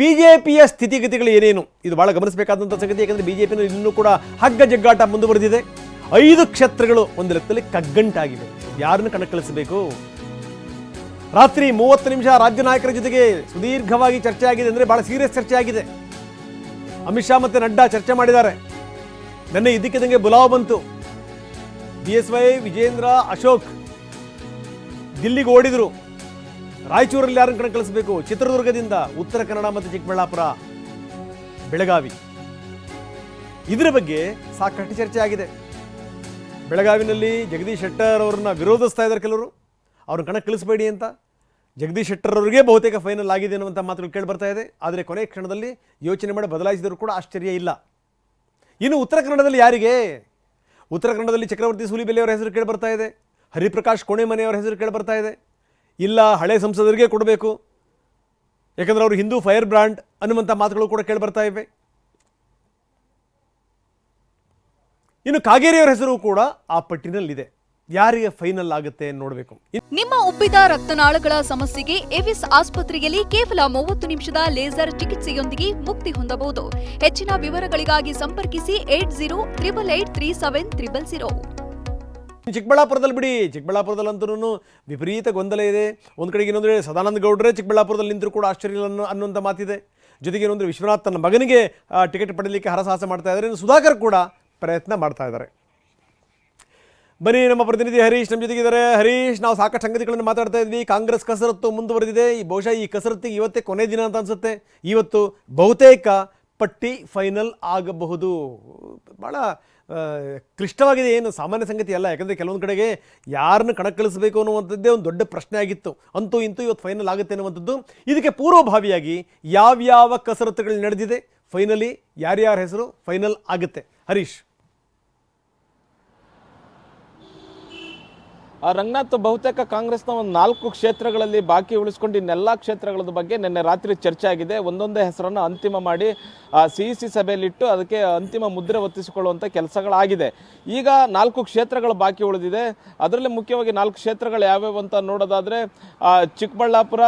ಬಿಜೆಪಿಯ ಸ್ಥಿತಿಗತಿಗಳು ಏನೇನು? ಇದು ಬಹಳ ಗಮನಿಸಬೇಕಾದಂಥ ಸಂಗತಿ, ಯಾಕಂದ್ರೆ ಬಿಜೆಪಿನ ಇನ್ನೂ ಕೂಡ ಹಗ್ಗ ಜಗ್ಗಾಟ ಮುಂದುವರೆದಿದೆ. ಐದು ಕ್ಷೇತ್ರಗಳು ಒಂದು ಲೆಕ್ಕದಲ್ಲಿ ಕಗ್ಗಂಟಾಗಿವೆ. ಯಾರನ್ನು ಕಣಕ್ಕಿಳಿಸಬೇಕು? ರಾತ್ರಿ ಮೂವತ್ತು ನಿಮಿಷ ರಾಜ್ಯ ನಾಯಕರ ಜೊತೆಗೆ ಸುದೀರ್ಘವಾಗಿ ಚರ್ಚೆ ಆಗಿದೆ ಅಂದ್ರೆ ಬಹಳ ಸೀರಿಯಸ್ ಚರ್ಚೆ ಆಗಿದೆ. ಅಮಿತ್ ಶಾ ಮತ್ತೆ ನಡ್ಡಾ ಚರ್ಚೆ ಮಾಡಿದ್ದಾರೆ. ನೆನ್ನೆ ಇದ್ದಕ್ಕಿದ್ದಂಗೆ ಬುಲಾವ್ ಬಂತು. B S Y Vijayendra Ashok ದಿಲ್ಲಿಗೆ ಓಡಿದ್ರು. ರಾಯಚೂರಲ್ಲಿ ಯಾರನ್ನು ಕಳಿಸಬೇಕು? ಚಿತ್ರದುರ್ಗದಿಂದ ಉತ್ತರ ಕನ್ನಡ ಮತ್ತು ಚಿಕ್ಕಬಳ್ಳಾಪುರ ಬೆಳಗಾವಿ. ಇದರ ಬಗ್ಗೆ ಸಾಕಷ್ಟು ಚರ್ಚೆ ಆಗಿದೆ. ಬೆಳಗಾವಿನಲ್ಲಿ ಜಗದೀಶ್ ಶೆಟ್ಟರ್ ಅವರನ್ನ ವಿರೋಧಿಸ್ತಾ ಇದ್ದಾರೆ ಕೆಲವರು. ಅವ್ರನ್ನ ಕಣಕ್ಕಿಳಿಸಬೇಡಿ ಅಂತ. ಜಗದೀಶ್ ಶೆಟ್ಟರ್ ಅವರಿಗೆ ಬಹುತೇಕ ಫೈನಲ್ ಆಗಿದೆ ಅನ್ನುವಂಥ ಮಾತುಗಳು ಕೇಳಿ ಬರ್ತಾ ಇದೆ. ಆದರೆ ಕೊನೆ ಕ್ಷಣದಲ್ಲಿ ಯೋಚನೆ ಮಾಡಿ ಬದಲಾಯಿಸಿದರೂ ಕೂಡ ಆಶ್ಚರ್ಯ ಇಲ್ಲ. ಇನ್ನು ಉತ್ತರ ಕನ್ನಡದಲ್ಲಿ ಯಾರಿಗೆ? ಉತ್ತರ ಕನ್ನಡದಲ್ಲಿ ಚಕ್ರವರ್ತಿ ಸೂಲಿಬೆಲೆಯವರ ಹೆಸರು ಕೇಳಿ ಬರ್ತಾ ಇದೆ. ಹರಿಪ್ರಕಾಶ್ ಕೋಣೆಮನೆಯವರ ಹೆಸರು ಕೇಳಿ ಬರ್ತಾ ಇದೆ. ಇಲ್ಲ, ಹಳೆ ಸಂಸದರಿಗೆ ಕೊಡಬೇಕು. ಯಾಕಂದ್ರೆ ಅವರು ಹಿಂದೂ ಫೈರ್ ಬ್ರ್ಯಾಂಡ್ ಅನ್ನುವಂಥ ಮಾತುಗಳು ಕೂಡ ಕೇಳಿ ಬರ್ತಾ ಇವೆ. ಇನ್ನು ಕಾಗೇರಿಯವರ ಹೆಸರು ಕೂಡ ಆ ಪಟ್ಟಿನಲ್ಲಿದೆ. ಯಾರಿಗೆ ಫೈನಲ್ ಆಗುತ್ತೆ ನೋಡಬೇಕು. ನಿಮ್ಮ ಉಬ್ಬಿದ ರಕ್ತನಾಳಗಳ ಸಮಸ್ಯೆಗೆ ಎವಿಸ್ ಆಸ್ಪತ್ರೆಯಲ್ಲಿ ಕೇವಲ ಮೂವತ್ತು ನಿಮಿಷದ ಲೇಸರ್ ಚಿಕಿತ್ಸೆಯೊಂದಿಗೆ ಮುಕ್ತಿ ಹೊಂದಬಹುದು. ಹೆಚ್ಚಿನ ವಿವರಗಳಿಗಾಗಿ ಸಂಪರ್ಕಿಸಿ eight zero, triple eight, three seven, triple zero. ಚಿಕ್ಕಬಳ್ಳಾಪುರದಲ್ಲಿ ಬಿಡಿ. ಚಿಕ್ಕಬಳ್ಳಾಪುರದಲ್ಲಂತೂ ವಿಪರೀತ ಗೊಂದಲ ಇದೆ. ಒಂದು ಕಡೆಗೆ ಏನಂದರೆ ಸದಾನಂದ ಗೌಡ್ರೆ ಚಿಕ್ಕಬಳ್ಳಾಪುರದಲ್ಲಿ ನಿಂತರೂ ಕೂಡ ಆಶ್ಚರ್ಯ ಅನ್ನುವಂಥ ಮಾತಿದೆ. ಜೊತೆಗೆ ಏನಂದರೆ ವಿಶ್ವನಾಥ್ ತನ್ನ ಮಗನಿಗೆ ಟಿಕೆಟ್ ಪಡೆಯಲಿಕ್ಕೆ ಹರಸಾಹಸ ಮಾಡ್ತಾ ಇದ್ದಾರೆ. ಸುಧಾಕರ್ ಕೂಡ ಪ್ರಯತ್ನ ಮಾಡ್ತಾ ಇದ್ದಾರೆ. ಬನ್ನಿ, ನಮ್ಮ ಪ್ರತಿನಿಧಿ ಹರೀಶ್ ನಮ್ಮ ಜೊತೆಗಿದ್ದಾರೆ ಹರೀಶ್, ನಾವು ಸಾಕಷ್ಟು ಸಂಗತಿಗಳನ್ನು ಮಾತಾಡ್ತಾ ಇದ್ವಿ. ಕಾಂಗ್ರೆಸ್ ಕಸರತ್ತು ಮುಂದುವರೆದಿದೆ. ಈ ಬಹುಶಃ ಈ ಕಸರತ್ತಿಗೆ ಇವತ್ತೇ ಕೊನೆ ದಿನ ಅಂತ ಅನ್ಸುತ್ತೆ. ಇವತ್ತು ಬಹುತೇಕ ಪಟ್ಟಿ ಫೈನಲ್ ಆಗಬಹುದು. ಭಾಳ ಕ್ಲಿಷ್ಟವಾಗಿದೆ ಏನು ಸಾಮಾನ್ಯ ಸಂಗತಿ ಅಲ್ಲ. ಯಾಕಂದರೆ ಕೆಲವೊಂದು ಕಡೆಗೆ ಯಾರನ್ನು ಕಣಕ್ಕಿಳಿಸಬೇಕು ಅನ್ನುವಂಥದ್ದೇ ಒಂದು ದೊಡ್ಡ ಪ್ರಶ್ನೆ ಆಗಿತ್ತು. ಅಂತೂ ಇಂತೂ ಇವತ್ತು ಫೈನಲ್ ಆಗುತ್ತೆ ಅನ್ನುವಂಥದ್ದು. ಇದಕ್ಕೆ ಪೂರ್ವಭಾವಿಯಾಗಿ ಯಾವ್ಯಾವ ಕಸರತ್ತುಗಳು ನಡೆದಿದೆ? ಫೈನಲಿ ಯಾರ್ಯಾರ ಹೆಸರು? ಫೈನಲ್ ಆಗುತ್ತೆ. ಹರೀಶ್. ರಂಗನಾಥ್ ಬಹುತೇಕ ಕಾಂಗ್ರೆಸ್ನ ಒಂದು ನಾಲ್ಕು ಕ್ಷೇತ್ರಗಳಲ್ಲಿ ಬಾಕಿ ಉಳಿಸ್ಕೊಂಡು ಇನ್ನೆಲ್ಲ ಕ್ಷೇತ್ರಗಳ ಬಗ್ಗೆ ನಿನ್ನೆ ರಾತ್ರಿ ಚರ್ಚೆ ಆಗಿದೆ. ಒಂದೊಂದೇ ಹೆಸರನ್ನು ಅಂತಿಮ ಮಾಡಿ ಸಿ ಸಿ ಸಭೆಯಲ್ಲಿಟ್ಟು ಅದಕ್ಕೆ ಅಂತಿಮ ಮುದ್ರೆ ಒತ್ತಿಸಿಕೊಳ್ಳುವಂಥ ಕೆಲಸಗಳಾಗಿದೆ. ಈಗ ನಾಲ್ಕು ಕ್ಷೇತ್ರಗಳು ಬಾಕಿ ಉಳಿದಿದೆ. ಅದರಲ್ಲಿ ಮುಖ್ಯವಾಗಿ ನಾಲ್ಕು ಕ್ಷೇತ್ರಗಳು ಯಾವ್ಯಾವು ಅಂತ ನೋಡೋದಾದರೆ ಚಿಕ್ಕಬಳ್ಳಾಪುರ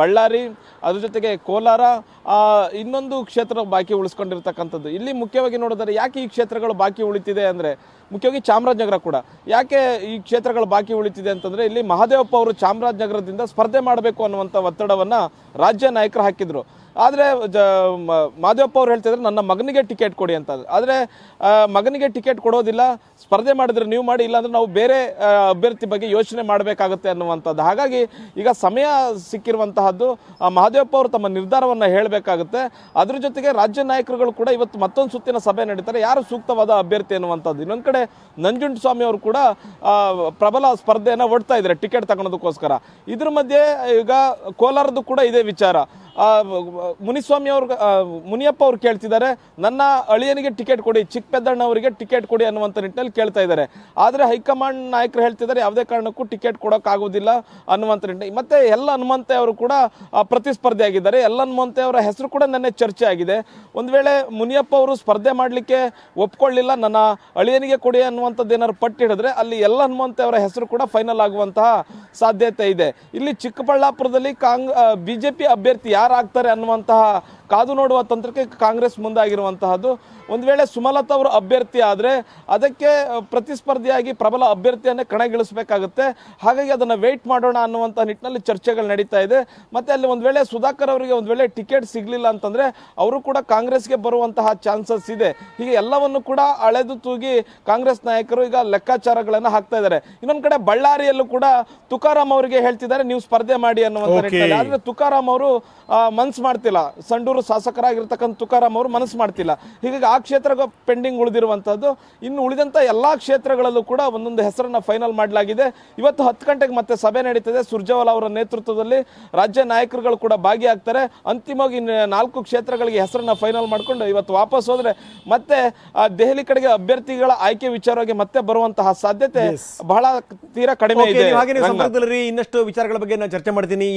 ಬಳ್ಳಾರಿ ಅದ್ರ ಜೊತೆಗೆ ಕೋಲಾರ ಆ, ಇನ್ನೊಂದು ಕ್ಷೇತ್ರ ಬಾಕಿ ಉಳಿಸ್ಕೊಂಡಿರ್ತಕ್ಕಂಥದ್ದು. ಇಲ್ಲಿ ಮುಖ್ಯವಾಗಿ ನೋಡೋದಾದ್ರೆ ಯಾಕೆ ಈ ಕ್ಷೇತ್ರಗಳು ಬಾಕಿ ಉಳಿತಿದೆ ಅಂದರೆ ಮುಖ್ಯವಾಗಿ ಚಾಮರಾಜನಗರ ಕೂಡ. ಯಾಕೆ ಈ ಕ್ಷೇತ್ರಗಳು ಬಾಕಿ ಉಳಿತಿದೆ ಅಂತಂದ್ರೆ ಇಲ್ಲಿ ಮಹಾದೇವಪ್ಪ ಅವರು ಚಾಮರಾಜನಗರದಿಂದ ಸ್ಪರ್ಧೆ ಮಾಡಬೇಕು ಅನ್ನುವಂಥ ಒತ್ತಡವನ್ನ ರಾಜ್ಯ ನಾಯಕರು ಹಾಕಿದ್ರು. ಆದರೆ, ಜ, ಮ- ಮಹದೇವಪ್ಪ ಅವ್ರು ಹೇಳ್ತಿದ್ರೆ, ನನ್ನ ಮಗನಿಗೆ ಟಿಕೆಟ್ ಕೊಡಿ ಅಂತ. ಆದರೆ ಮಗನಿಗೆ ಟಿಕೆಟ್ ಕೊಡೋದಿಲ್ಲ, ಸ್ಪರ್ಧೆ ಮಾಡಿದ್ರೆ ನೀವು ಮಾಡಿ, ಇಲ್ಲಾಂದ್ರೆ ನಾವು ಬೇರೆ ಅಭ್ಯರ್ಥಿ ಬಗ್ಗೆ ಯೋಚನೆ ಮಾಡಬೇಕಾಗುತ್ತೆ ಅನ್ನುವಂಥದ್ದು. ಹಾಗಾಗಿ, ಈಗ ಸಮಯ ಸಿಕ್ಕಿರುವಂತಹದ್ದು ಮಹಾದೇವಪ್ಪ ಅವರು ತಮ್ಮ ನಿರ್ಧಾರವನ್ನು ಹೇಳಬೇಕಾಗುತ್ತೆ. ಅದ್ರ ಜೊತೆಗೆ ರಾಜ್ಯ ನಾಯಕರುಗಳು ಕೂಡ ಇವತ್ತು ಮತ್ತೊಂದು ಸುತ್ತಿನ ಸಭೆ ನಡೀತಾರೆ. ಯಾರು ಸೂಕ್ತವಾದ ಅಭ್ಯರ್ಥಿ ಅನ್ನುವಂಥದ್ದು. ಇನ್ನೊಂದು ಕಡೆ ನಂಜುಂಡಸ್ವಾಮಿ ಅವರು ಕೂಡ ಪ್ರಬಲ ಸ್ಪರ್ಧೆಯನ್ನು ಒಡ್ತಾ ಇದ್ದಾರೆ ಟಿಕೆಟ್ ತಗೊಳೋದಕ್ಕೋಸ್ಕರ. ಇದ್ರ ಮಧ್ಯೆ, ಈಗ ಕೋಲಾರದ್ದು ಕೂಡ ಇದೇ ವಿಚಾರ. ಮುನಿಸ್ವಾಮಿ ಅವ್ರ ಮುನಿಯಪ್ಪ ಅವ್ರು ಕೇಳ್ತಿದ್ದಾರೆ, ನನ್ನ ಅಳಿಯನಿಗೆ ಟಿಕೆಟ್ ಕೊಡಿ ಚಿಕ್ಕಪೆದ್ದಣ್ಣ ಅವರಿಗೆ ಟಿಕೆಟ್ ಕೊಡಿ ಅನ್ನುವಂಥ ನಿಟ್ಟಿನಲ್ಲಿ ಕೇಳ್ತಾ ಇದ್ದಾರೆ. ಆದರೆ ಹೈಕಮಾಂಡ್ ನಾಯಕರು ಹೇಳ್ತಿದ್ದಾರೆ, ಯಾವುದೇ ಕಾರಣಕ್ಕೂ ಟಿಕೆಟ್ ಕೊಡೋಕ್ಕಾಗೋದಿಲ್ಲ ಅನ್ನುವಂಥ ನಿಟ್ಟಿನಲ್ಲಿ. ಮತ್ತೆ ಎಲ್ಲ ಹನುಮಂತೆ ಅವರು ಕೂಡ ಪ್ರತಿಸ್ಪರ್ಧೆ ಪ್ರತಿಸ್ಪರ್ಧಿ ಆಗಿದ್ದಾರೆ ಎಲ್ಲ ಹನುಮಂತೆ ಅವರ ಹೆಸರು ಕೂಡ ನನ್ನ ಚರ್ಚೆ ಆಗಿದೆ. ಒಂದು ವೇಳೆ ಮುನಿಯಪ್ಪ ಅವರು ಸ್ಪರ್ಧೆ ಮಾಡಲಿಕ್ಕೆ ಒಪ್ಕೊಳ್ಳಿಲ್ಲ, ನನ್ನ ಅಳಿಯನಿಗೆ ಕೊಡಿ ಅನ್ನುವಂಥದ್ದು ಏನಾದ್ರು ಪಟ್ಟು ಹಿಡಿದ್ರೆ ಅಲ್ಲಿ ಎಲ್ಲ ಹನುಮಂತೆ ಅವರ ಹೆಸರು ಕೂಡ ಫೈನಲ್ ಆಗುವಂತಹ ಸಾಧ್ಯತೆ ಇದೆ. ಇಲ್ಲಿ ಚಿಕ್ಕಬಳ್ಳಾಪುರದಲ್ಲಿ ಕಾಂಗ್ ಬಿಜೆಪಿ ಅಭ್ಯರ್ಥಿ ಯಾರಾಗ್ತಾರೆ ಅನ್ನುವಂತಹ ಕಾದು ನೋಡುವ ತಂತ್ರಕ್ಕೆ ಕಾಂಗ್ರೆಸ್ ಮುಂದಾಗಿರುವಂತಹದ್ದು. ಒಂದು ವೇಳೆ ಸುಮಲತಾ ಅವರು ಅಭ್ಯರ್ಥಿ ಆದರೆ ಅದಕ್ಕೆ ಪ್ರತಿಸ್ಪರ್ಧಿಯಾಗಿ ಪ್ರಬಲ ಅಭ್ಯರ್ಥಿಯನ್ನೇ ಕಣಗಿಳಿಸಬೇಕಾಗುತ್ತೆ. ಹಾಗಾಗಿ ಅದನ್ನು ವೆಯ್ಟ್ ಮಾಡೋಣ ಅನ್ನುವಂಥ ನಿಟ್ಟಿನಲ್ಲಿ ಚರ್ಚೆಗಳು ನಡೀತಾ ಇದೆ. ಮತ್ತೆ ಅಲ್ಲಿ ಒಂದು ವೇಳೆ ಸುಧಾಕರ್ ಅವರಿಗೆ ಒಂದು ವೇಳೆ ಟಿಕೆಟ್ ಸಿಗಲಿಲ್ಲ ಅಂತಂದ್ರೆ ಅವರು ಕೂಡ ಕಾಂಗ್ರೆಸ್ಗೆ ಬರುವಂತಹ ಚಾನ್ಸಸ್ ಇದೆ. ಹೀಗೆ ಎಲ್ಲವನ್ನು ಕೂಡ ಅಳೆದು ತೂಗಿ ಕಾಂಗ್ರೆಸ್ ನಾಯಕರು ಈಗ ಲೆಕ್ಕಾಚಾರಗಳನ್ನು ಹಾಕ್ತಾ ಇದ್ದಾರೆ. ಇನ್ನೊಂದು ಕಡೆ ಬಳ್ಳಾರಿಯಲ್ಲೂ ಕೂಡ ತುಕಾರಾಮ್ ಅವರಿಗೆ ಹೇಳ್ತಿದ್ದಾರೆ ನೀವು ಸ್ಪರ್ಧೆ ಮಾಡಿ ಅನ್ನುವಂಥ. ನಿಟ್ಟಿನಲ್ಲಿ. ಆದರೆ ತುಕಾರಾಮ್ ಅವರು ಮನ್ಸ್ ಮಾಡ್ತಿಲ್ಲ. ಸಂಡೂರು ಶಾಸಕರಾಗಿರ್ತಕ್ಕಂಥ ತುಕಾರಾಮ್ ಅವರು ಮನಸ್ಸು ಮಾಡ್ತಿಲ್ಲ. ಹೀಗಾಗಿ ಆ ಕ್ಷೇತ್ರ ಪೆಂಡಿಂಗ್ ಉಳಿದಿರುವಂಥದ್ದು. ಇನ್ನು ಉಳಿದಂತ ಎಲ್ಲಾ ಕ್ಷೇತ್ರಗಳಲ್ಲೂ ಕೂಡ ಒಂದೊಂದು ಹೆಸರನ್ನ ಫೈನಲ್ ಮಾಡಲಾಗಿದೆ. ಇವತ್ತು ಹತ್ತು ಗಂಟೆಗೆ ಮತ್ತೆ ಸಭೆ ನಡೀತದೆ. ಸುರ್ಜೇವಾಲಾ ಅವರ ನೇತೃತ್ವದಲ್ಲಿ ರಾಜ್ಯ ನಾಯಕರುಗಳು ಕೂಡ ಭಾಗಿಯಾಗ್ತಾರೆ. ಅಂತಿಮವಾಗಿ ನಾಲ್ಕು ಕ್ಷೇತ್ರಗಳಿಗೆ ಹೆಸರನ್ನ ಫೈನಲ್ ಮಾಡ್ಕೊಂಡು ಇವತ್ತು ವಾಪಸ್ ಹೋದ್ರೆ ಮತ್ತೆ ಆ, ದೆಹಲಿ ಕಡೆಗೆ ಅಭ್ಯರ್ಥಿಗಳ ಆಯ್ಕೆ ವಿಚಾರವಾಗಿ ಮತ್ತೆ ಬರುವಂತಹ ಸಾಧ್ಯತೆ ಬಹಳ ತೀರಾ ಕಡಿಮೆ ಇದೆ ಇನ್ನಷ್ಟು ವಿಚಾರಗಳ ಬಗ್ಗೆ ನಾನು ಚರ್ಚೆ ಮಾಡ್ತೀನಿ.